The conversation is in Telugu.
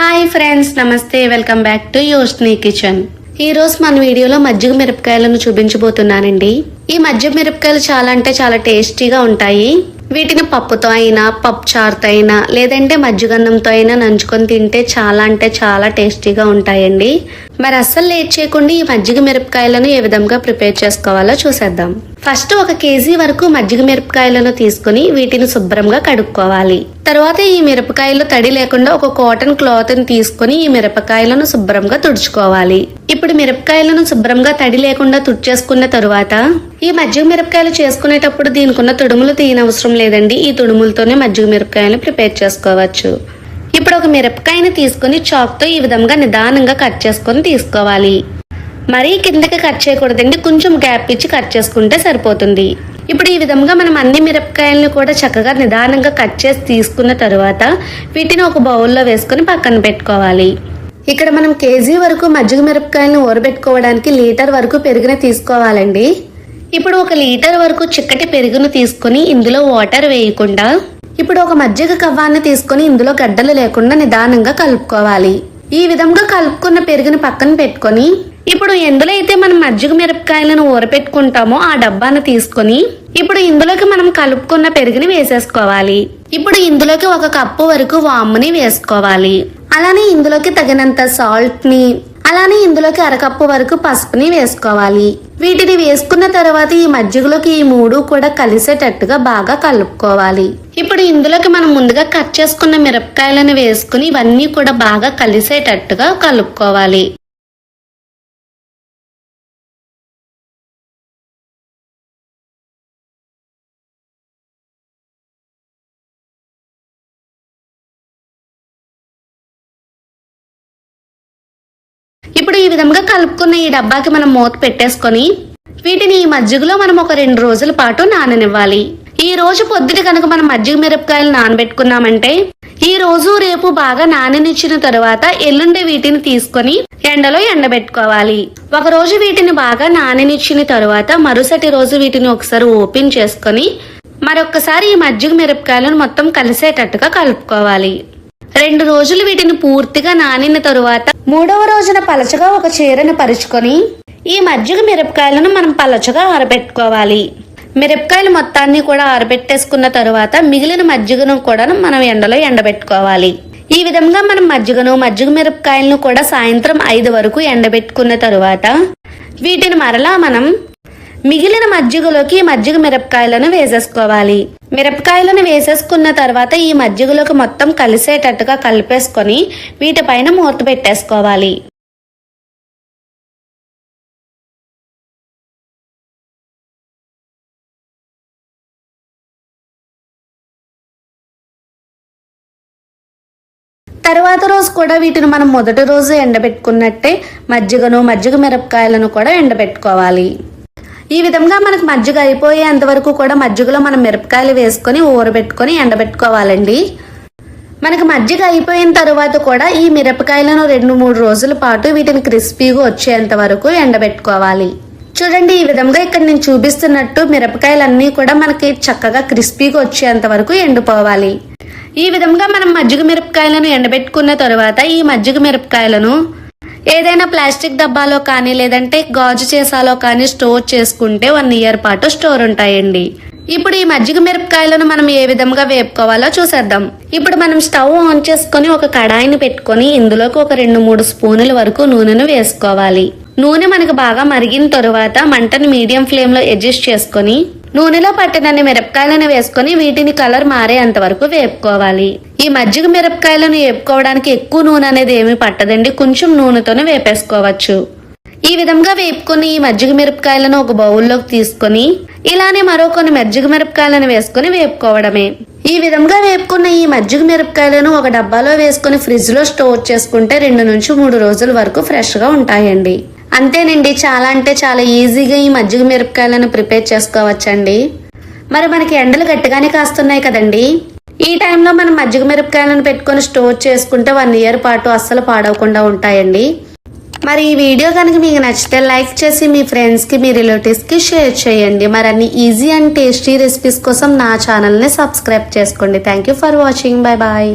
హాయ్ ఫ్రెండ్స్ నమస్తే వెల్కమ్ బ్యాక్ టు యోస్ని కిచెన్. ఈ రోజు మన వీడియోలో మజ్జిగ మిరపకాయలను చూపించబోతున్నానండి. ఈ మజ్జిగ మిరపకాయలు చాలా అంటే చాలా టేస్టీగా ఉంటాయి. వీటిని పప్పుతో అయినా పప్పు చారుతో అయినా లేదంటే మజ్జిగన్నంతో అయినా నంచుకొని తింటే చాలా అంటే చాలా టేస్టీగా ఉంటాయండి. మరి అస్సలు లేట్ చేయకుండా ఈ మజ్జిగ మిరపకాయలను ఏ విధంగా ప్రిపేర్ చేసుకోవాలో చూసేద్దాం. ఫస్ట్ ఒక కేజీ వరకు మజ్జిగ మిరపకాయలను తీసుకుని వీటిని శుభ్రంగా కడుక్కోవాలి. తర్వాత ఈ మిరపకాయలు తడి లేకుండా ఒక కాటన్ క్లాత్ని తీసుకుని ఈ మిరపకాయలను శుభ్రంగా తుడుచుకోవాలి. ఇప్పుడు మిరపకాయలను శుభ్రంగా తడి లేకుండా తుడిచేసుకున్న తరువాత ఈ మజ్జిగ మిరపకాయలు చేసుకునేటప్పుడు దీనికున్న తుడుములు తీయనవసరం లేదండి. ఈ తుడుములతోనే మజ్జిగ మిరపకాయలను ప్రిపేర్ చేసుకోవచ్చు. ఇప్పుడు ఒక మిరపకాయని తీసుకుని చాక్తో ఈ విధంగా నిదానంగా కట్ చేసుకొని తీసుకోవాలి. మరీ కిందకి కట్ చేయకూడదండి. కొంచెం గ్యాప్ ఇచ్చి కట్ చేసుకుంటే సరిపోతుంది. ఇప్పుడు ఈ విధంగా మనం అన్ని మిరపకాయలను కూడా చక్కగా నిదానంగా కట్ చేసి తీసుకున్న తర్వాత వీటిని ఒక బౌల్లో వేసుకుని పక్కన పెట్టుకోవాలి. ఇక్కడ మనం కేజీ వరకు మజ్జిగ మిరపకాయలను ఊరబెట్టుకోవడానికి లీటర్ వరకు పెరుగుని తీసుకోవాలండి. ఇప్పుడు ఒక లీటర్ వరకు చిక్కటి పెరుగును తీసుకొని ఇందులో వాటర్ వేయకుండా ఇప్పుడు ఒక మజ్జిగ కవ్వాన్ని తీసుకొని ఇందులో గడ్డలు లేకుండా నిదానంగా కలుపుకోవాలి. ఈ విధంగా కలుపుకున్న పెరుగుని పక్కన పెట్టుకొని ఇప్పుడు ఎందులో అయితే మనం మజ్జిగ మిరపకాయలను ఊరపెట్టుకుంటామో ఆ డబ్బాను తీసుకొని ఇప్పుడు ఇందులోకి మనం కలుపుకున్న పెరుగుని వేసేసుకోవాలి. ఇప్పుడు ఇందులోకి ఒక కప్పు వరకు వాముని వేసుకోవాలి. అలానే ఇందులోకి తగినంత సాల్ట్ని అలానే ఇందులోకి అరకప్పు వరకు పసుపుని వేసుకోవాలి. వీటిని వేసుకున్న తర్వాత ఈ మజ్జిగలోకి ఈ మూడు కూడా కలిసేటట్టుగా బాగా కలుపుకోవాలి. ఇప్పుడు ఇందులోకి మనం ముందుగా కట్ చేసుకున్న మిరపకాయలను వేసుకుని ఇవన్నీ కూడా బాగా కలిసేటట్టుగా కలుపుకోవాలి. ఇప్పుడు ఈ విధంగా కలుపుకున్న ఈ డబ్బాకి మనం మూత పెట్టేసుకొని వీటిని ఈ మజ్జిగలో మనం ఒక రెండు రోజుల పాటు నాననివ్వాలి. ఈ రోజు పొద్దుట కనుక మనం మజ్జిగ మిరపకాయలు నానబెట్టుకున్నామంటే ఈ రోజు రేపు బాగా నాననిచ్చిన తరువాత ఎల్లుండి వీటిని తీసుకొని ఎండలో ఎండబెట్టుకోవాలి. ఒక రోజు వీటిని బాగా నాననిచ్చిన తరువాత మరుసటి రోజు వీటిని ఒకసారి ఓపెన్ చేసుకొని మరొకసారి ఈ మజ్జిగ మిరపకాయలను మొత్తం కలిసేటట్టుగా కలుపుకోవాలి. రెండు రోజులు వీటిని పూర్తిగా నానిన తరువాత మూడవ రోజున పలచగా ఒక చీరను పరుచుకొని ఈ మజ్జిగ మిరపకాయలను మనం పలచగా ఆరబెట్టుకోవాలి. మిరపకాయలు మొత్తాన్ని కూడా ఆరబెట్టేసుకున్న తరువాత మిగిలిన మజ్జిగను కూడా మనం ఎండలో ఎండబెట్టుకోవాలి. ఈ విధంగా మనం మజ్జిగను మజ్జిగ మిరపకాయలను కూడా సాయంత్రం ఐదు వరకు ఎండబెట్టుకున్న తరువాత వీటిని మరలా మనం మిగిలిన మజ్జిగలోకి ఈ మజ్జిగ మిరపకాయలను వేసేసుకోవాలి. మిరపకాయలను వేసేసుకున్న తర్వాత ఈ మజ్జిగలోకి మొత్తం కలిసేటట్టుగా కలిపేసుకొని వీటిపైన మూత పెట్టేసుకోవాలి. తర్వాత రోజు కూడా వీటిని మనం మొదటి రోజు ఎండబెట్టుకున్నట్టే మజ్జిగను మజ్జిగ మిరపకాయలను కూడా ఎండబెట్టుకోవాలి. ఈ విధంగా మనకు మజ్జిగ అయిపోయేంత వరకు కూడా మజ్జిగలో మనం మిరపకాయలు వేసుకొని ఊరబెట్టుకొని ఎండబెట్టుకోవాలండి. మనకు మజ్జిగ అయిపోయిన తర్వాత కూడా ఈ మిరపకాయలను రెండు మూడు రోజుల పాటు వీటిని క్రిస్పీగా వచ్చేంత వరకు ఎండబెట్టుకోవాలి. చూడండి ఈ విధంగా ఇక్కడ నేను చూపిస్తున్నట్టు మిరపకాయలన్నీ కూడా మనకి చక్కగా క్రిస్పీగా వచ్చేంత వరకు ఎండిపోవాలి. ఈ విధంగా మనం మజ్జిగ మిరపకాయలను ఎండబెట్టుకున్న తర్వాత ఈ మజ్జిగ మిరపకాయలను ఏదైనా ప్లాస్టిక్ డబ్బాలో కానీ లేదంటే గాజు చేసాలో కానీ స్టోర్ చేసుకుంటే వన్ ఇయర్ పాటు స్టోర్ ఉంటాయండి. ఇప్పుడు ఈ మజ్జిగ మిరపకాయలను మనం ఏ విధంగా వేపుకోవాలో చూసేద్దాం. ఇప్పుడు మనం స్టవ్ ఆన్ చేసుకొని ఒక కడాయిని పెట్టుకొని ఇందులోకి ఒక రెండు మూడు స్పూనుల వరకు నూనెను వేసుకోవాలి. నూనె మనకు బాగా మరిగిన తరువాత మంటని మీడియం ఫ్లేమ్లో అడ్జస్ట్ చేసుకొని నూనెలో పట్టినన్ని మిరపకాయలను వేసుకొని వీటిని కలర్ మారేంత వరకు వేపుకోవాలి. ఈ మజ్జిగ మిరపకాయలను వేపుకోవడానికి ఎక్కువ నూనె అనేది ఏమీ పట్టదండి. కొంచెం నూనెతోనే వేపేసుకోవచ్చు. ఈ విధంగా వేపుకొని ఈ మజ్జిగ మిరపకాయలను ఒక బౌల్లోకి తీసుకొని ఇలానే మరో కొన్ని మజ్జిగ మిరపకాయలను వేసుకొని వేపుకోవడమే. ఈ విధంగా వేపుకున్న ఈ మజ్జిగ మిరపకాయలను ఒక డబ్బాలో వేసుకొని ఫ్రిడ్జ్లో స్టోర్ చేసుకుంటే రెండు నుంచి మూడు రోజుల వరకు ఫ్రెష్గా ఉంటాయండి. అంతేనండి చాలా అంటే చాలా ఈజీగా ఈ మజ్జిగ మిరపకాయలను ప్రిపేర్ చేసుకోవచ్చండి. మరి మనకి ఎండలు గట్టిగానే కాస్తున్నాయి కదండి. ఈ టైంలో మనం మజ్జిగ మిరపకాయలను పెట్టుకొని స్టోర్ చేసుకుంటే వన్ ఇయర్ పాటు అస్సలు పాడవకుండా ఉంటాయండి. మరి ఈ వీడియో కనుక మీకు నచ్చితే లైక్ చేసి మీ ఫ్రెండ్స్కి మీ రిలేటివ్స్కి షేర్ చేయండి. మరి అన్ని ఈజీ అండ్ టేస్టీ రెసిపీస్ కోసం నా ఛానల్ని సబ్స్క్రైబ్ చేసుకోండి. Thank you for watching. Bye bye.